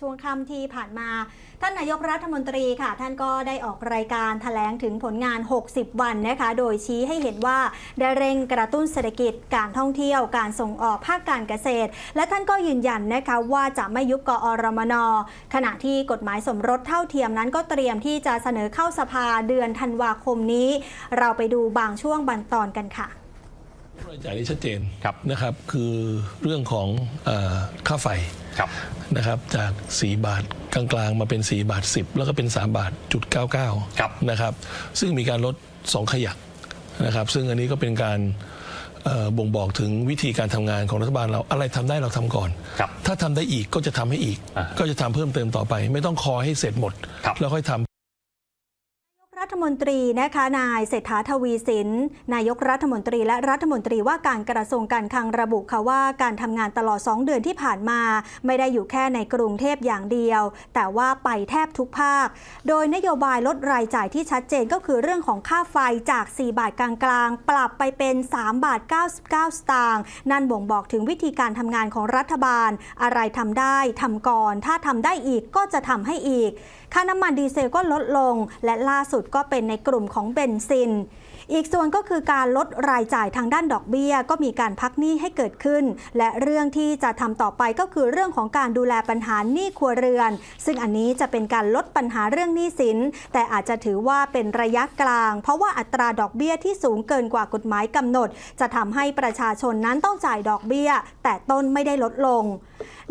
ช่วงค่ำที่ผ่านมา ท่านนายกรัฐมนตรีค่ะ ท่านก็ได้ออกรายการแถลงถึงผลงาน 60 วันนะคะ โดยชี้ให้เห็นว่าได้เร่งกระตุ้นเศรษฐกิจการท่องเที่ยวการส่งออกภาคการเกษตร และท่านก็ยืนยันนะคะว่าจะไม่ยุบกอรมน ขณะที่กฎหมายสมรสเท่าเทียมนั้นก็เตรียมที่จะเสนอเข้าสภาเดือนธันวาคมนี้ เราไปดูบางช่วงบางตอนกันค่ะ รายจ่ายนี้ชัดเจนครับนะครับ คือเรื่องของเออค่าไฟครับนะครับจาก 4 บาทกลางๆ มาเป็น 4 บาท 10 แล้วก็เป็น 3 บาทจุด99ครับนะครับซึ่งมีการลด 2 ขยักนะครับ ซึ่งอันนี้ก็เป็นการเอ่อบ่งบอกถึงวิธีการทำงานของรัฐบาลเราอะไรทำได้เราทำก่อนครับถ้าทำได้อีกก็จะทำให้อีกอ่าก็จะทำเพิ่มเติมต่อไป ไม่ต้องคอยให้เสร็จหมดครับแล้วค่อยทำรั ฐมนตรีนะคะนายเศรษฐาทวีสิน นายกรัฐมนตรีและรัฐมนตรีว่าการกระทรวงการคลังระบุค่ะว่าการทำงานตลอด 2 เดือนที่ผ่านมา ไม่ได้อยู่แค่ในกรุงเทพอย่างเดียว แต่ว่าไปแทบทุกภาค โดยนโยบายลดรายจ่ายที่ชัดเจนก็คือเรื่องของค่าไฟจาก 4 บาทกลางๆ ปรับไปเป็น 3 บาท 99 สตางค์นั่นบ่งบอกถึงวิธีการทำงานของรัฐบาล อะไรทำได้ทำก่อน ถ้าทำได้อีกก็จะทำให้อีก ค่าน้ำมันดีเซลก็ลดลง และล่าสุดก็็เป็นในกลุ่มของเบนซิน อีกส่วนก็คือการลดรายจ่ายทางด้านดอกเบี้ย ก็มีการพักหนี้ให้เกิดขึ้น และเรื่องที่จะทำต่อไปก็คือเรื่องของการดูแลปัญหาหนี้ครัวเรือน ซึ่งอันนี้จะเป็นการลดปัญหาเรื่องหนี้สิน แต่อาจจะถือว่าเป็นระยะกลาง เพราะว่าอัตราดอกเบี้ยที่สูงเกินกว่ากฎหมายกำหนด จะทำให้ประชาชนนั้นต้องจ่ายดอกเบี้ย แต่ต้นไม่ได้ลดลง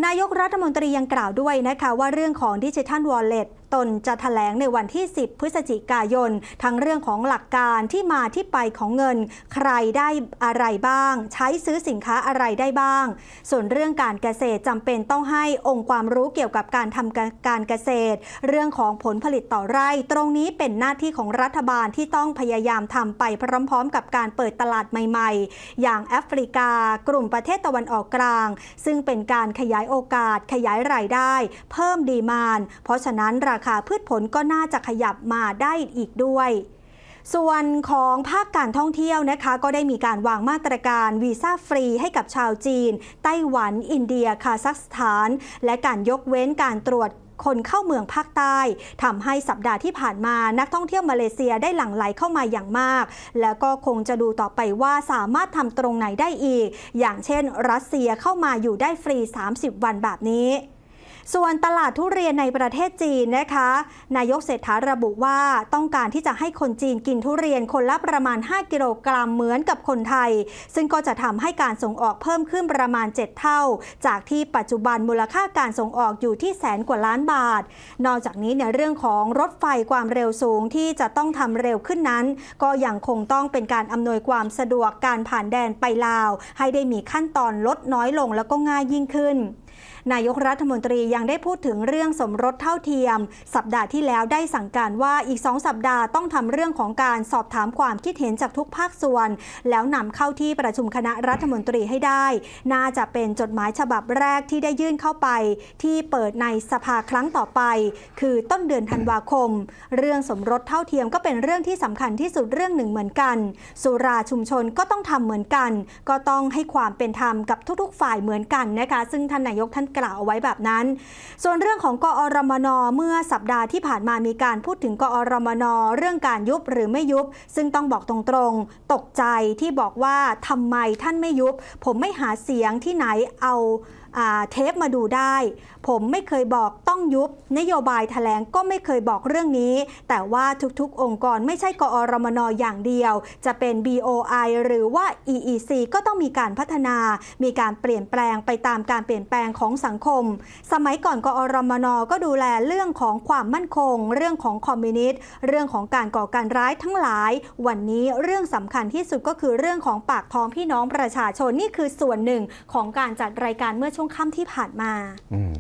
นายกรัฐมนตรียังกล่าวด้วยนะคะว่าเรื่องของดิจิทัลวอลเล็ตตนจะแถลงในวันที่ 10 พฤศจิกายน ทั้งเรื่องของหลักการที่มาที่ไปของเงิน ใครได้อะไรบ้าง ใช้ซื้อสินค้าอะไรได้บ้าง ส่วนเรื่องการเกษตรจำเป็นต้องให้องค์ความรู้เกี่ยวกับการทำการเกษตร เรื่องของผลผลิตต่อไร่ ตรงนี้เป็นหน้าที่ของรัฐบาลที่ต้องพยายามทำไปพร้อม ๆ กับการเปิดตลาดใหม่ ๆ อย่างแอฟริกากลุ่มประเทศตะวันออกกลาง ซึ่งเป็นการขยายโอกาส ขยายรายได้ เพิ่มดีมาน เพราะฉะนั้นราคาพืชผลก็น่าจะขยับมาได้อีกด้วย ส่วนของภาคการท่องเที่ยวนะคะ ก็ได้มีการวางมาตรการวีซ่าฟรีให้กับชาวจีน ไต้หวัน อินเดีย คาซัคสถาน และการยกเว้นการตรวจคนเข้าเมืองภาคใต้ทำให้สัปดาห์ที่ผ่านมานักท่องเที่ยวมาเลเซียได้หลั่งไหลเข้ามาอย่างมาก แล้วก็คงจะดูต่อไปว่าสามารถทำตรงไหนได้อีก อย่างเช่น รัสเซียเข้ามาอยู่ได้ฟรี 30 วันแบบนี้ ส่วนตลาดทุเรียนในประเทศจีนนะคะ นายกเศรษฐาระบุว่าต้องการที่จะให้คนจีนกินทุเรียนคนละประมาณ 5 กิโลกรัมเหมือนกับคนไทย ซึ่งก็จะทำให้การส่งออกเพิ่มขึ้นประมาณ 7 เท่า จากที่ปัจจุบันมูลค่าการส่งออกอยู่ที่แสนกว่าล้านบาท นอกจากนี้เนี่ยเรื่องของรถไฟความเร็วสูงที่จะต้องทำเร็วขึ้นนั้น ก็ยังคงต้องเป็นการอำนวยความสะดวกการผ่านแดนไปลาว ให้ได้มีขั้นตอนลดน้อยลงแล้วก็ง่ายยิ่งขึ้น นายกรัฐมนตรียังได้พูดถึงเรื่องสมรสเท่าเทียม สัปดาห์ที่แล้วได้สั่งการว่าอีก2สัปดาห์ต้องทำเรื่องของการสอบถามความคิดเห็นจากทุกภาคส่วน แล้วนำเข้าที่ประชุมคณะรัฐมนตรีให้ได้ น่าจะเป็นจดหมายฉบับแรกที่ได้ยื่นเข้าไป ที่เปิดในสภาครั้งต่อไป คือต้นเดือนธันวาคม เรื่องสมรสเท่าเทียมก็เป็นเรื่องที่สำคัญที่สุดเรื่องหนึ่งเหมือนกัน สุราชุมชนก็ต้องทำเหมือนกัน ก็ต้องให้ความเป็นธรรมกับทุกๆ ฝ่ายเหมือนกันนะคะ ซึ่งท่านนายกท่านกล่าวเอาไว้แบบนั้น ส่วนเรื่องของกอรมนเมื่อสัปดาห์ที่ผ่านมามีการพูดถึงกอรมนเรื่องการยุบหรือไม่ยุบ ซึ่งต้องบอกตรงๆ ตกใจที่บอกว่าทำไมท่านไม่ยุบ ผมไม่หาเสียงที่ไหนเอาเทปมาดูได้ ผมไม่เคยบอกต้องยุบ นโยบายแถลงก็ไม่เคยบอกเรื่องนี้ แต่ว่าทุกๆ องค์กรไม่ใช่กอรมนอย่างเดียว จะเป็น BOI หรือว่า EEC ก็ต้องมีการพัฒนา มีการเปลี่ยนแปลงไปตามการเปลี่ยนแปลงของสังคม สมัยก่อนกอรมนก็ดูแลเรื่องของความมั่นคง เรื่องของคอมมิวนิสต์เรื่องของการก่อการร้ายทั้งหลาย วันนี้เรื่องสำคัญที่สุดก็คือเรื่องของปากท้องพี่น้องประชาชนนี่คือส่วนหนึ่งของการจัดรายการเมื่อช่วงค่ำที่ผ่านมา อืม